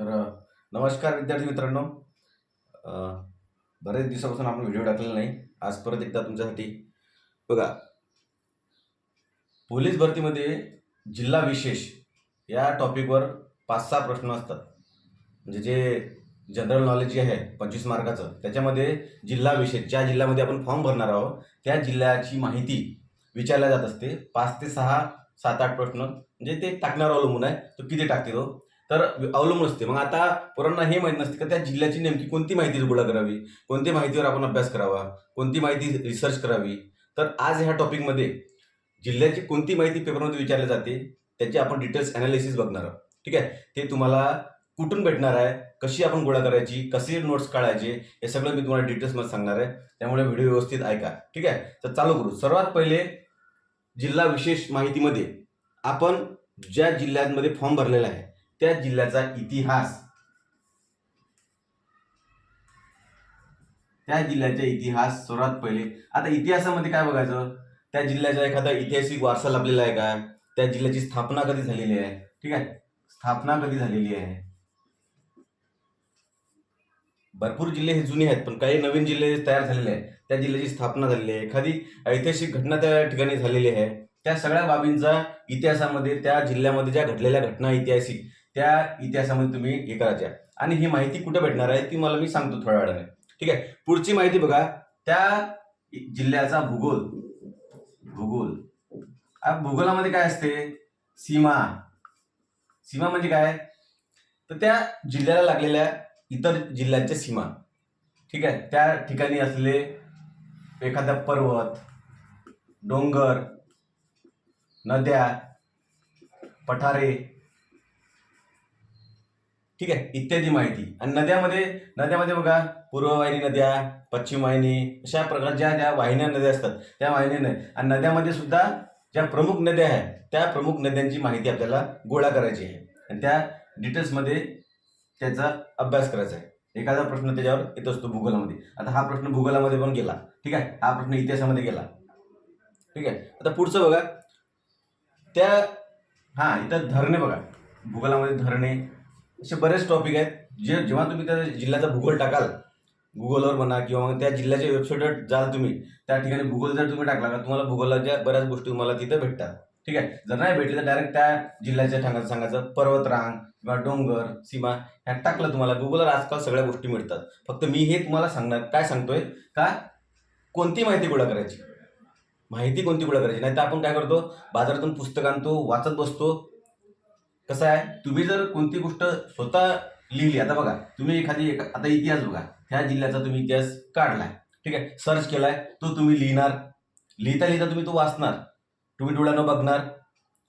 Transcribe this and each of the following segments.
तर नमस्कार विद्यार्थी मित्रांनो. बरेच दिवसापासून आपण व्हिडिओ टाकलेला नाही. आज परत एकदा तुमच्यासाठी. बघा पोलीस भरतीमध्ये जिल्हा विशेष या टॉपिकवर पाच सहा प्रश्न असतात. म्हणजे जे जनरल नॉलेज जे आहे पंचवीस मार्काचं त्याच्यामध्ये जिल्हा विशेष ज्या जिल्ह्यामध्ये आपण फॉर्म भरणार आहोत त्या जिल्ह्याची माहिती विचारल्या जात असते. पाच ते सहा सात आठ प्रश्न. म्हणजे ते टाकणार अवलंबून आहे. तो किती टाकते तो हो? तर अवलंबून असते. मग आता पोरांना हे माहीत नसते का त्या जिल्ह्याची नेमकी कोणती माहिती गोळा करावी? कोणत्या माहितीवर आपण अभ्यास करावा? कोणती माहिती रिसर्च करावी? तर आज ह्या टॉपिकमध्ये जिल्ह्याची कोणती माहिती पेपरमध्ये विचारली जाते त्याची आपण डिटेल्स अनालिसिस बघणार आहोत. ठीक आहे? ते तुम्हाला कुठून भेटणार आहे? कशी आपण गोळा करायची? कसे नोट्स काढायचे? हे सगळं मी तुम्हाला डिटेल्समध्ये सांगणार आहे. त्यामुळे व्हिडिओ व्यवस्थित ऐका. ठीक आहे? तर चालू करू. सर्वात पहिले जिल्हा विशेष माहितीमध्ये आपण ज्या जिल्ह्यांमध्ये फॉर्म भरलेला आहे त्या जिल्ह्याचा इतिहास. त्या जिल्ह्याचा इतिहास सर्वात पहिले. आता इतिहासामध्ये काय बघायचं? त्या जिल्ह्याचा एखादा ऐतिहासिक वारसा लाभलेला आहे का? त्या जिल्ह्याची स्थापना कधी झालेली आहे? ठीक आहे? स्थापना कधी झालेली आहे? भरपूर जिल्हे हे जुने आहेत पण काही नवीन जिल्हे तयार झालेले आहेत. त्या जिल्ह्याची स्थापना झालेली आहे. एखादी ऐतिहासिक घटना त्या ठिकाणी झालेली आहे. त्या सगळ्या बाबींचा इतिहासामध्ये त्या जिल्ह्यामध्ये ज्या घडलेल्या घटना ऐतिहासिक त्या इतिहासामध्ये तुम्ही हे करायच्या आणि ही माहिती कुठे भेटणार आहे ती मला मी सांगतो थोड्या वेळाने. ठीक आहे? पुढची माहिती बघा. त्या जिल्ह्याचा भूगोल. भूगोल. भूगोलामध्ये काय असते? सीमा. सीमा म्हणजे काय? तर त्या जिल्ह्याला लागलेल्या इतर जिल्ह्यांच्या सीमा. ठीक आहे? त्या ठिकाणी असलेले एखादा पर्वत डोंगर नद्या पठारे ठीक आहे? इत्यादी माहिती. आणि नद्यामध्ये नद्यामध्ये बघा पूर्व वाहिनी नद्या पश्चिम वाहिनी अशा प्रकारच्या ज्या वाहिन्या नद्या असतात त्या वाहिन्या नद्या. आणि नद्यामध्ये सुद्धा ज्या प्रमुख नद्या आहेत त्या प्रमुख नद्यांची माहिती आपल्याला गोळा करायची आहे. आणि त्या डिटेल्समध्ये त्याचा अभ्यास करायचा आहे. एखादा प्रश्न त्याच्यावर येत असतो भूगोलामध्ये. आता हा प्रश्न भूगोलामध्ये पण गेला. ठीक आहे? हा प्रश्न इतिहासामध्ये गेला. ठीक आहे? आता पुढचं बघा. त्या हां इथं धरणे बघा. भूगोलामध्ये धरणे असे बरेच टॉपिक आहेत. जे जेव्हा तुम्ही त्या जिल्ह्याचा भूगोल टाकाल गुगलवर म्हणा किंवा मग त्या जिल्ह्याच्या वेबसाईटवर जाल तुम्ही त्या ठिकाणी भूगोल जर तुम्ही टाकला का तुम्हाला भूगोलाच्या बऱ्याच गोष्टी तुम्हाला तिथं भेटतात. ठीक आहे? जर नाही भेटले तर डायरेक्ट त्या जिल्ह्याच्या सांगायचं सांगायचं पर्वतरांग किंवा डोंगर सीमा ह्या टाकलं तुम्हाला. गुगलवर आजकाल सगळ्या गोष्टी मिळतात. फक्त मी हे तुम्हाला सांगणार काय सांगतोय? का कोणती माहिती गोळा करायची? माहिती कोणती गोळा करायची? नाही तर आपण काय करतो? बाजारातून पुस्तक आणतो वाचत बसतो कसं आहे? तुम्ही जर कोणती गोष्ट स्वतः लिहिली आता बघा तुम्ही एखादी एक आता इतिहास बघा ह्या जिल्ह्याचा तुम्ही इतिहास काढलाय ठीक आहे? सर्च केलाय तो तुम्ही लिहिणार. लिहिता लिहिता तुम्ही तो वाचणार. तुम्ही डोळ्यानं बघणार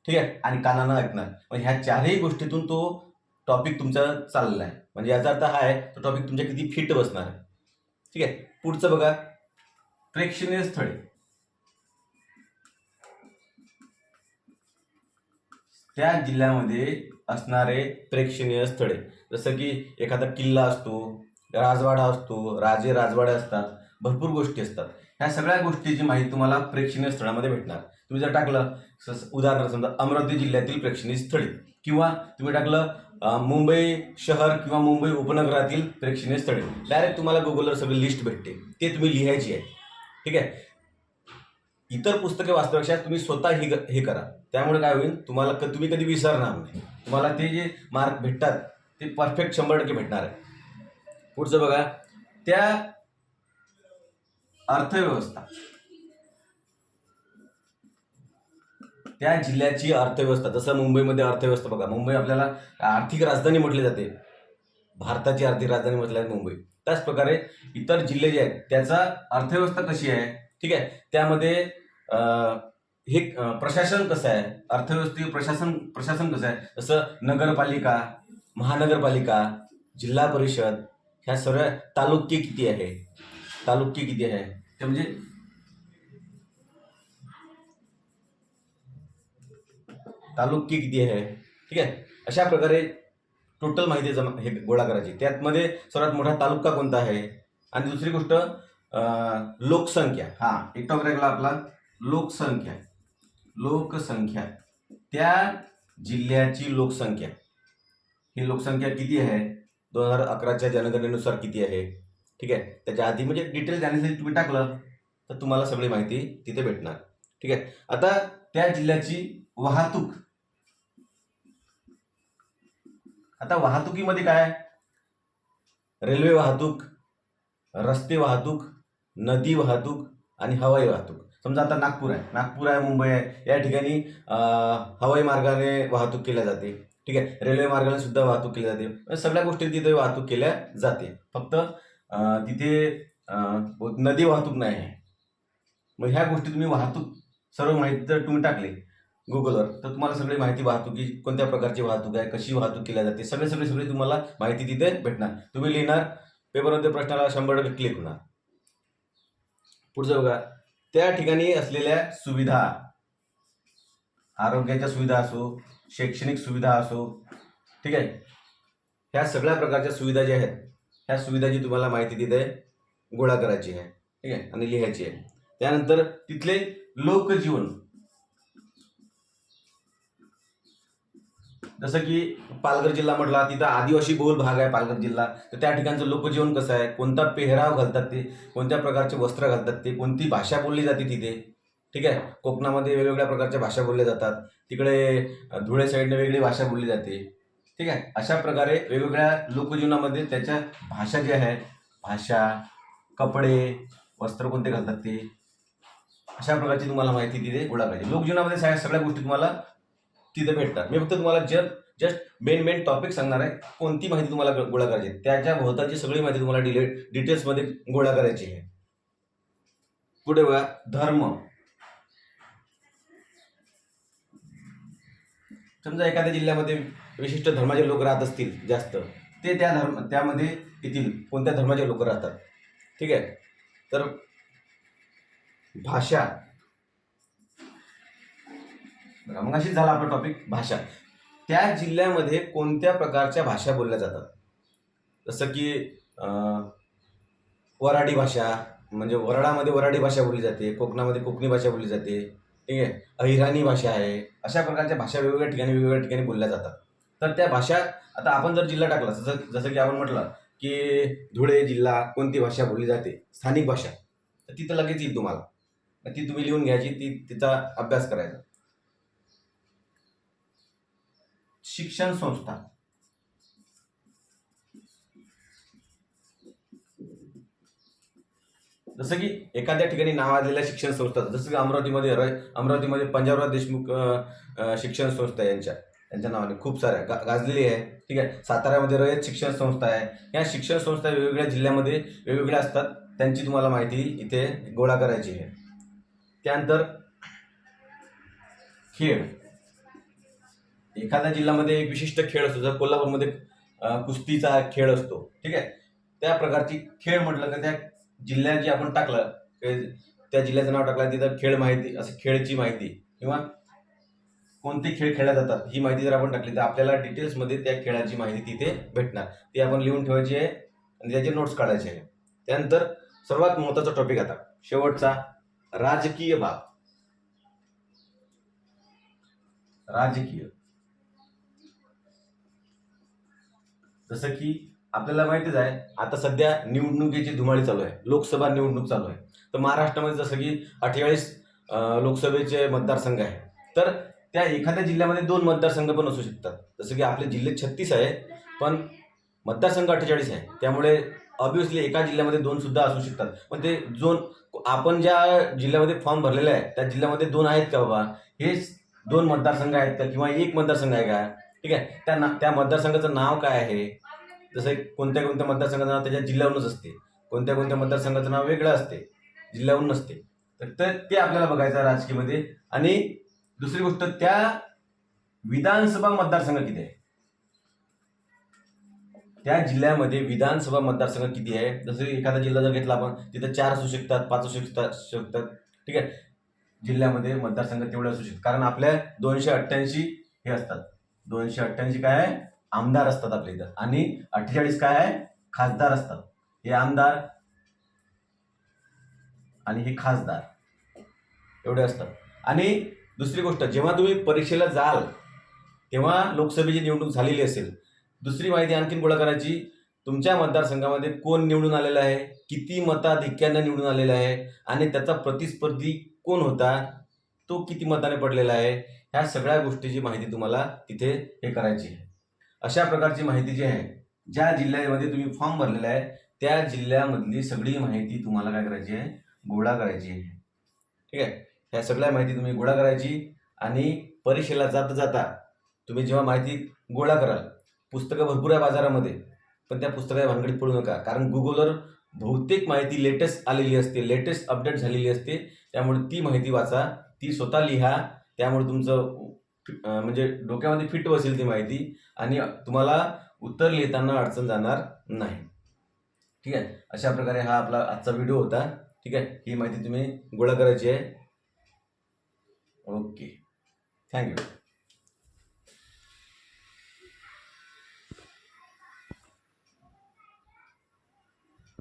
ठीक आहे? आणि कानानं ऐकणार. म्हणजे ह्या चारही गोष्टीतून तो टॉपिक तुमचा चाललेला आहे म्हणजे याचा अर्थ हा आहे तो टॉपिक तुमच्या किती फिट बसणार आहे. ठीक आहे? पुढचं बघा. प्रेक्षणीय स्थळे. त्या जिल्ह्यामध्ये असणारे प्रेक्षणीय स्थळे जसं की एखादा किल्ला असतो राजवाडा असतो राजे राजवाडे असतात भरपूर गोष्टी असतात. ह्या सगळ्या गोष्टीची माहिती तुम्हाला प्रेक्षणीय स्थळामध्ये भेटणार. तुम्ही जर टाकलं उदाहरणार्थ समजा अमरावती जिल्ह्यातील प्रेक्षणीय स्थळे किंवा तुम्ही टाकलं मुंबई शहर किंवा मुंबई उपनगरातील प्रेक्षणीय स्थळे डायरेक्ट तुम्हाला गुगलवर सगळी लिस्ट भेटते. ते तुम्ही लिहायची आहे. ठीक आहे? इतर पुस्तके वाचण्यापेक्षा तुम्ही स्वतः हे हे करा. त्यामुळे काय होईल तुम्हाला क तुम्ही कधी विसरणार नाही. तुम्हाला ते जे मार्क भेटतात ते परफेक्ट शंभर टक्के भेटणार आहे. पुढचं बघा. त्या अर्थव्यवस्था. त्या जिल्ह्याची अर्थव्यवस्था जसं मुंबईमध्ये अर्थव्यवस्था बघा. मुंबई आपल्याला आर्थिक राजधानी म्हटली जाते. भारताची आर्थिक राजधानी म्हटली जाते मुंबई. त्याचप्रकारे इतर जिल्हे जे आहेत त्याचा अर्थव्यवस्था कशी आहे? ठीक आहे. त्यामध्ये हे प्रशासन कसं आहे? अर्थव्यवस्थे प्रशासन प्रशासन कसं आहे? जसं नगरपालिका महानगरपालिका जिल्हा परिषद ह्या सगळ्या तालुके किती आहे? तालुके किती आहे? ते म्हणजे तालुके किती आहे? ठीक आहे? अशा प्रकारे टोटल माहिती जमा हे गोळा करायची. त्यातमध्ये सर्वात मोठा तालुका कोणता आहे? आणि दुसरी गोष्ट लोकसंख्या. हा एक टॉपिक लागला आपला. लोकसंख्या लोकसंख्या. त्या जिल्ह्याची लोकसंख्या. ही लोकसंख्या किती आहे? दोन हजार अकराच्या जनगणनेनुसार किती आहे? ठीक आहे? त्याच्या आधी म्हणजे डिटेल जाण्यासाठी तुम्ही टाकलं तर तुम्हाला सगळी माहिती तिथे भेटणार. ठीक आहे? आता त्या जिल्ह्याची वाहतूक. आता वाहतुकीमध्ये काय? रेल्वे वाहतूक रस्ते वाहतूक नदी वाहतूक आणि हवाई वाहतूक. समजा आता नागपूर आहे. नागपूर आहे मुंबई आहे. या ठिकाणी हवाई मार्गाने वाहतूक केल्या जाते. ठीक आहे? रेल्वे मार्गाने सुद्धा वाहतूक केली जाते. म्हणजे सगळ्या गोष्टी तिथे वाहतूक केल्या जाते. फक्त तिथे नदी वाहतूक नाही आहे. मग ह्या गोष्टी तुम्ही वाहतूक सर्व माहिती जर तुम्ही टाकली गुगलवर तर तुम्हाला सगळी माहिती वाहतुकी कोणत्या प्रकारची वाहतूक आहे कशी वाहतूक केल्या जाते सगळे सगळे सगळी तुम्हाला माहिती तिथे भेटणार. तुम्ही लिहिणार पेपरमध्ये प्रश्नाला शंभर टक्के क्लिक होणार. पुढचं बघा. त्या ठिकाणी असलेल्या सुविधा आरोग्याच्या सुविधा असो शैक्षणिक सुविधा असो ठीक आहे? ह्या सगळ्या प्रकारच्या सुविधा ज्या आहेत ह्या सुविधाची तुम्हाला माहिती तिथे गोळा करायची आहे ठीक आहे? आणि लिहायची आहे. त्यानंतर तिथले लोकजीवन. जसं की पालघर जिल्हा म्हटला तिथं आदिवासी बहुल भाग आहे पालघर जिल्हा. तर त्या ठिकाणचं लोकजीवन कसं आहे? कोणता पेहराव घालतात ते? कोणत्या प्रकारचे वस्त्र घालतात ते? कोणती भाषा बोलली जाते तिथे? ठीक आहे? कोकणामध्ये वेगवेगळ्या प्रकारच्या भाषा बोलल्या जातात. तिकडे धुळे साईडने वेगळी भाषा बोलली जाते. ठीक आहे? अशा प्रकारे वेगवेगळ्या लोकजीवनामध्ये त्याच्या भाषा ज्या आहे भाषा कपडे वस्त्र कोणते घालतात ते? अशा प्रकारची तुम्हाला माहिती तिथे गोळा पाहिजे. लोकजीवनामध्ये सगळ्या गोष्टी तुम्हाला तिथे भेटतात. मी फक्त तुम्हाला just just main main topic सांगणार आहे कोणती माहिती तुम्हाला गोळा करायची आहे. त्याच्या भोवताची सगळी माहिती तुम्हाला डिले डिटेल्समध्ये गोळा करायची आहे. पुढे बघा? धर्म. समजा एखाद्या जिल्ह्यामध्ये विशिष्ट धर्माचे लोक राहत असतील जास्त ते त्या धर्म त्यामध्ये येथील कोणत्या धर्माचे लोक राहतात? ठीक आहे? तर भाषा. बघा मग अशी झाला आपला टॉपिक भाषा. त्या जिल्ह्यामध्ये कोणत्या प्रकारच्या भाषा बोलल्या जातात? जसं की वराडी भाषा म्हणजे वराडामध्ये वराडी भाषा बोलली जाते कोकणामध्ये कोकणी भाषा बोलली जाते ठीक आहे? अहिराणी भाषा आहे अशा प्रकारच्या भाषा वेगवेगळ्या ठिकाणी वेगवेगळ्या ठिकाणी बोलल्या जातात. तर त्या भाषा आता आपण जर जिल्हा टाकला जसं जसं की आपण म्हटलं की धुळे जिल्हा कोणती भाषा बोलली जाते? स्थानिक भाषा. तर तिथं लगेच येईल तुम्हाला. मग ती तुम्ही लिहून घ्यायची ती तिचा अभ्यास करायचा. शिक्षण संस्था. जसं की एखाद्या ठिकाणी नावाजलेल्या शिक्षण संस्था जसं की अमरावतीमध्ये अमरावतीमध्ये पंजाबराव देशमुख शिक्षण संस्था यांच्या त्यांच्या नावाने खूप साऱ्या गा गाजलेली आहे ठीक आहे. साताऱ्यामध्ये रयत शिक्षण संस्था आहे. या शिक्षण संस्था वेगवेगळ्या जिल्ह्यामध्ये वेगवेगळ्या असतात. त्यांची तुम्हाला माहिती इथे गोळा करायची आहे. त्यानंतर खेळ. एखाद्या जिल्ह्यामध्ये एक विशिष्ट खेळ असतो जर कोल्हापूरमध्ये कुस्तीचा खेळ असतो ठीक आहे? त्या प्रकारची खेळ म्हटलं तर त्या जिल्ह्याची आपण टाकलं त्या जिल्ह्याचं नाव टाकलं तिथं खेळ माहिती असं खेळची माहिती किंवा कोणते खेळ खेळल्या जातात ही माहिती जर आपण टाकली तर आपल्याला डिटेल्समध्ये त्या खेळाची माहिती तिथे भेटणार. ती आपण लिहून ठेवायची आहे आणि त्याचे नोट्स काढायचे आहे. त्यानंतर सर्वात महत्त्वाचा टॉपिक आता शेवटचा राजकीय भाग राजकीय. जसं की आपल्याला माहितीच आहे आता सध्या निवडणुकीची धुमाळी चालू आहे लोकसभा निवडणूक चालू आहे. तर महाराष्ट्रामध्ये जसं की अठ्ठेचाळीस लोकसभेचे मतदारसंघ आहे. तर त्या एखाद्या जिल्ह्यामध्ये दोन मतदारसंघ पण असू शकतात. जसं की आपले जिल्हे छत्तीस आहे पण मतदारसंघ अठ्ठेचाळीस आहे. त्यामुळे ऑब्विसली एका जिल्ह्यामध्ये दोन सुद्धा असू शकतात. पण ते दोन आपण ज्या जिल्ह्यामध्ये फॉर्म भरलेला आहे त्या जिल्ह्यामध्ये दोन आहेत का बाबा? हे दोन मतदारसंघ आहेत का? किंवा एक मतदारसंघ आहे का? ठीक आहे? त्या ना त्या मतदारसंघाचं नाव काय आहे? जसं कोणत्या कोणत्या मतदारसंघाचं नाव त्याच्या जिल्ह्यावरूनच असते. कोणत्या कोणत्या मतदारसंघाचं नाव वेगळं असते. जिल्ह्यावरून नसते. तर ते- ते आपल्याला बघायचं आहे राजकीयमध्ये. आणि दुसरी गोष्ट त्या विधानसभा मतदारसंघ किती आहे? त्या जिल्ह्यामध्ये विधानसभा मतदारसंघ किती आहे? जसं एखादा जिल्हा जर घेतला आपण तिथं चार असू शकतात पाच असू शकतात शकतात. ठीक आहे? जिल्ह्यामध्ये मतदारसंघ तेवढे असू शकतात. कारण आपल्या दोनशे अठ्ठ्याऐंशी हे असतात. दोनशे अठ्ठ्याऐंशी काय आहे? आमदार असतात आपल्या इथं. आणि अठ्ठेचाळीस काय आहे? खासदार असतात. हे आमदार आणि हे खासदार. एवढे असतात. आणि दुसरी गोष्ट जेव्हा तुम्ही परीक्षेला जाल तेव्हा लोकसभेची निवडणूक झालेली असेल. दुसरी माहिती आणखीन गोळा करायची. तुमच्या मतदारसंघामध्ये कोण निवडून आलेलं आहे? किती मताधिक्यानं निवडून आलेलं आहे? आणि त्याचा प्रतिस्पर्धी कोण होता? तो किती मताने पडलेला आहे ह्या सगळ्या गोष्टीची माहिती तुम्हाला तिथे हे करायची आहे. अशा प्रकारची माहिती जी आहे ज्या जिल्ह्यामध्ये तुम्ही फॉर्म भरलेला आहे त्या जिल्ह्यामधली सगळी माहिती तुम्हाला काय करायची आहे गोळा करायची आहे. ठीक आहे? ह्या सगळ्या माहिती तुम्ही गोळा करायची आणि परीक्षेला जाता जाता तुम्ही जेव्हा माहिती गोळा कराल पुस्तकं भरपूर आहे बाजारामध्ये पण त्या पुस्तकाच्या भानगडीत पडू नका. कारण गुगलवर बहुतेक माहिती लेटेस्ट आलेली असते लेटेस्ट अपडेट झालेली असते त्यामुळे ती माहिती वाचा ती स्वतः लिहा त्यामुळे तुमचं म्हणजे डोक्यामध्ये फिट बसेल ती माहिती आणि तुम्हाला उत्तर लिहिताना अडचण जाणार नाही. ठीक आहे? अशा प्रकारे हा आपला आजचा व्हिडिओ होता. ठीक आहे? ही माहिती तुम्ही गोळा करायची आहे. ओके. थँक्यू